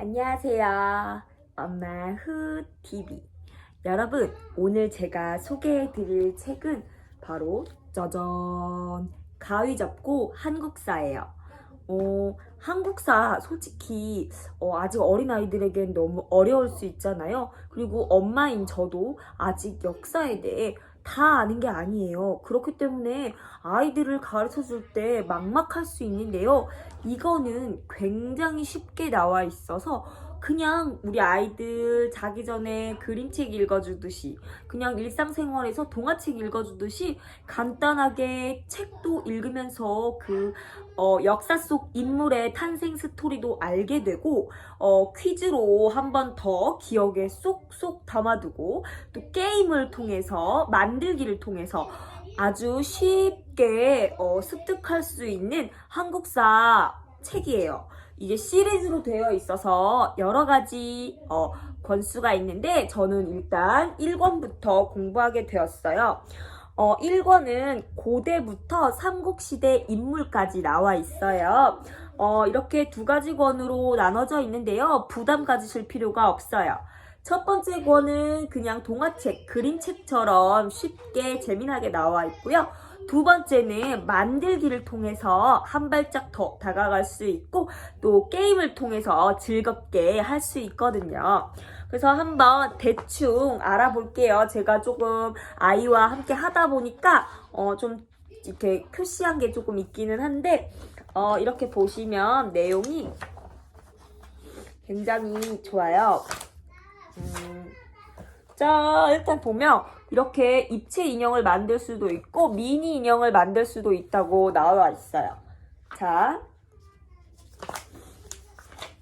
안녕하세요. 엄마 후 TV. 여러분, 오늘 제가 소개해 드릴 책은 바로 짜잔! 가위 잡고 한국사예요. 어, 한국사 솔직히 어, 아직 어린 아이들에겐 너무 어려울 수 있잖아요. 그리고 엄마인 저도 아직 역사에 대해 다 아는 게 아니에요. 그렇기 때문에 아이들을 가르쳐 줄 때 막막할 수 있는데요. 이거는 굉장히 쉽게 나와 있어서 그냥 우리 아이들 자기 전에 그림책 읽어주듯이 그냥 일상생활에서 동화책 읽어주듯이 간단하게 책도 읽으면서 그 어, 역사 속 인물의 탄생 스토리도 알게 되고 어, 퀴즈로 한 번 더 기억에 쏙쏙 담아두고 또 게임을 통해서 만들기를 통해서 아주 쉽게 어, 습득할 수 있는 한국사 책이에요. 이게 시리즈로 되어 있어서 여러 가지 어, 권수가 있는데 저는 일단 1권부터 공부하게 되었어요. 어, 1권은 고대부터 삼국시대 인물까지 나와 있어요. 어, 이렇게 두 가지 권으로 나눠져 있는데요. 부담 가지실 필요가 없어요. 첫 번째 권은 그냥 동화책, 그림책처럼 쉽게 재미나게 나와 있고요. 두 번째는 만들기를 통해서 한 발짝 더 다가갈 수 있고 또 게임을 통해서 즐겁게 할 수 있거든요. 그래서 한번 대충 알아볼게요. 제가 조금 아이와 함께 하다 보니까 어, 좀 이렇게 표시한 게 조금 있기는 한데 어, 이렇게 보시면 내용이 굉장히 좋아요. 음, 자, 일단 보면 이렇게 입체 인형을 만들 수도 있고 미니 인형을 만들 수도 있다고 나와 있어요. 자,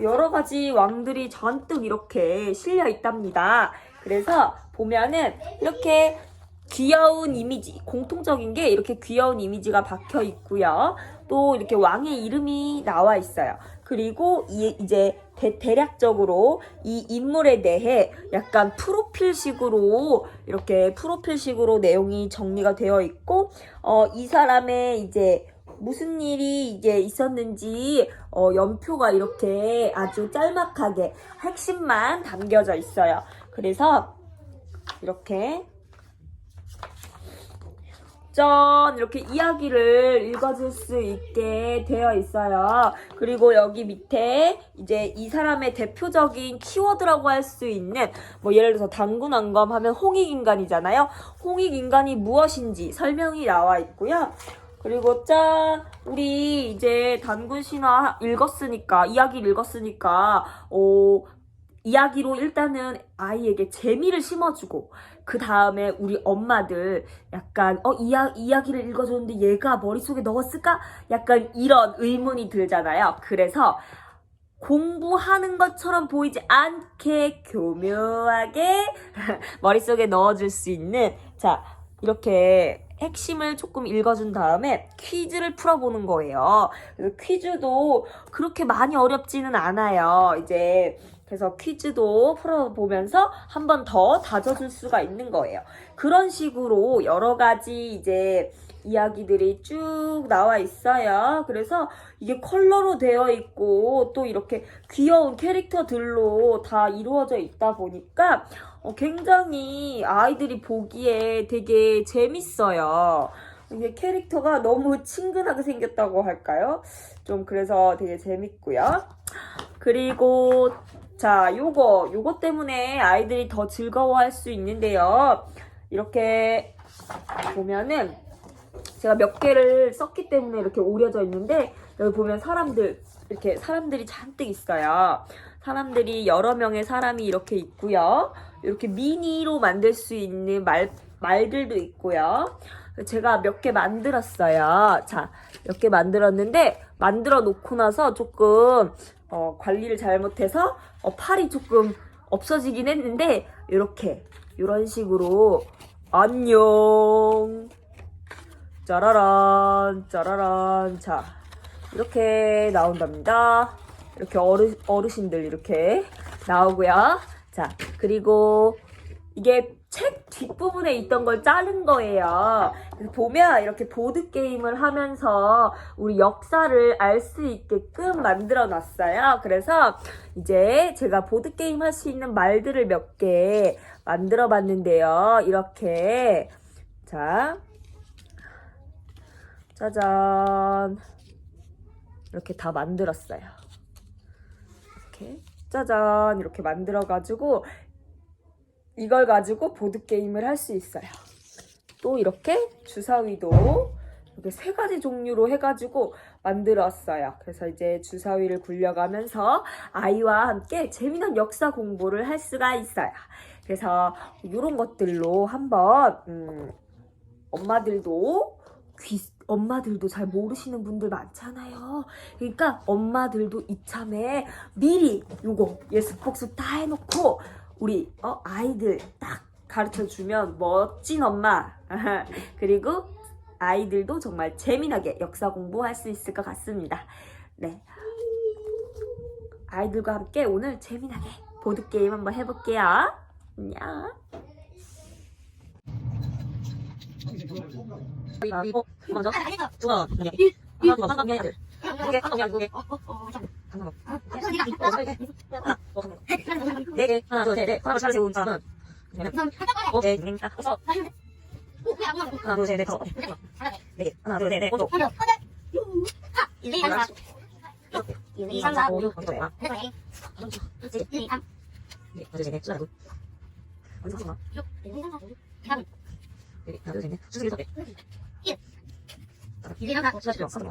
여러 가지 왕들이 잔뜩 이렇게 실려 있답니다. 그래서 보면은 이렇게 귀여운 이미지, 공통적인 게 이렇게 귀여운 이미지가 박혀 있고요. 또 이렇게 왕의 이름이 나와 있어요. 그리고 이, 이제 대, 대략적으로 이 인물에 대해 약간 프로필식으로 이렇게 프로필식으로 내용이 정리가 되어 있고 어, 이 사람의 이제 무슨 일이 이제 있었는지 어, 연표가 이렇게 아주 짤막하게 핵심만 담겨져 있어요. 그래서 이렇게 짠 이렇게 이야기를 읽어줄 수 있게 되어 있어요. 그리고 여기 밑에 이제 이 사람의 대표적인 키워드라고 할 수 있는 뭐 예를 들어서 당군왕검 하면 홍익인간이잖아요. 홍익인간이 무엇인지 설명이 나와 있고요. 그리고 짠 우리 이제 단군 신화 읽었으니까 이야기를 읽었으니까 어 이야기로 일단은 아이에게 재미를 심어주고 그 다음에 우리 엄마들 약간 어 이야 이야기를 읽어줬는데 얘가 머릿속에 넣었을까? 약간 이런 의문이 들잖아요. 그래서 공부하는 것처럼 보이지 않게 교묘하게 머릿속에 넣어줄 수 있는 자 이렇게 핵심을 조금 읽어준 다음에 퀴즈를 풀어보는 거예요. 퀴즈도 그렇게 많이 어렵지는 않아요. 이제 그래서 퀴즈도 풀어보면서 한 번 더 다져줄 수가 있는 거예요. 그런 식으로 여러 가지 이제 이야기들이 쭉 나와 있어요. 그래서 이게 컬러로 되어 있고 또 이렇게 귀여운 캐릭터들로 다 이루어져 있다 보니까 어, 굉장히 아이들이 보기에 되게 재밌어요. 이게 캐릭터가 너무 친근하게 생겼다고 할까요? 좀 그래서 되게 재밌고요. 그리고 자, 요거 요거 때문에 아이들이 더 즐거워할 수 있는데요. 이렇게 보면은 제가 몇 개를 썼기 때문에 이렇게 오려져 있는데 여기 보면 사람들 이렇게 사람들이 잔뜩 있어요. 사람들이 여러 명의 사람이 이렇게 있고요. 이렇게 미니로 만들 수 있는 말 말들도 있고요. 제가 몇 개 만들었어요. 자, 몇 개 만들었는데 만들어 놓고 나서 조금 어, 관리를 잘못해서 어, 팔이 조금 없어지긴 했는데 이렇게 이런 식으로 안녕 짜라란 짜라란 자 이렇게 나온답니다. 이렇게 어르, 어르신들 이렇게 나오고요. 자 그리고 이게 책 뒷부분에 있던 걸 자른 거예요. 보면 이렇게 보드게임을 하면서 우리 역사를 알 수 있게끔 만들어 놨어요. 그래서 이제 제가 보드게임 할 수 있는 말들을 몇 개 만들어 봤는데요. 이렇게. 자. 짜잔. 이렇게 다 만들었어요. 이렇게. 짜잔. 이렇게 만들어가지고 이걸 가지고 보드게임을 할 수 있어요. 또 이렇게 주사위도 이렇게 세 가지 종류로 해가지고 만들었어요. 그래서 이제 주사위를 굴려가면서 아이와 함께 재미난 역사 공부를 할 수가 있어요. 그래서 이런 것들로 한번 음, 엄마들도 귀, 엄마들도 잘 모르시는 분들 많잖아요. 그러니까 엄마들도 이참에 미리 요거 예습복습 다 해놓고 우리 어, 아이들 딱 가르쳐 주면 멋진 엄마 그리고 아이들도 정말 재미나게 역사 공부할 수 있을 것 같습니다. 네. 아이들과 함께 오늘 재미나게 보드게임 한번 해볼게요. 안녕. 가위바위보 먼저 두번 두개 하나 두번 한번 해야 돼 두개 한번 해야 두개 하나 네 개 하나 둘 셋 넷 하나 잘 세운 사람은 오케이 다섯 하나 둘 셋 넷 다섯 네 개 하나 둘 셋 넷 오른쪽 하나 이, 삼, 사, 오, 육, 어디 거야? 네, 하나, 둘, 셋, 넷, 하나, 둘. 어디 가지 마. 네, 하나, 둘, 셋, 넷. 수수기 섭외. 어, 수수기 섭외.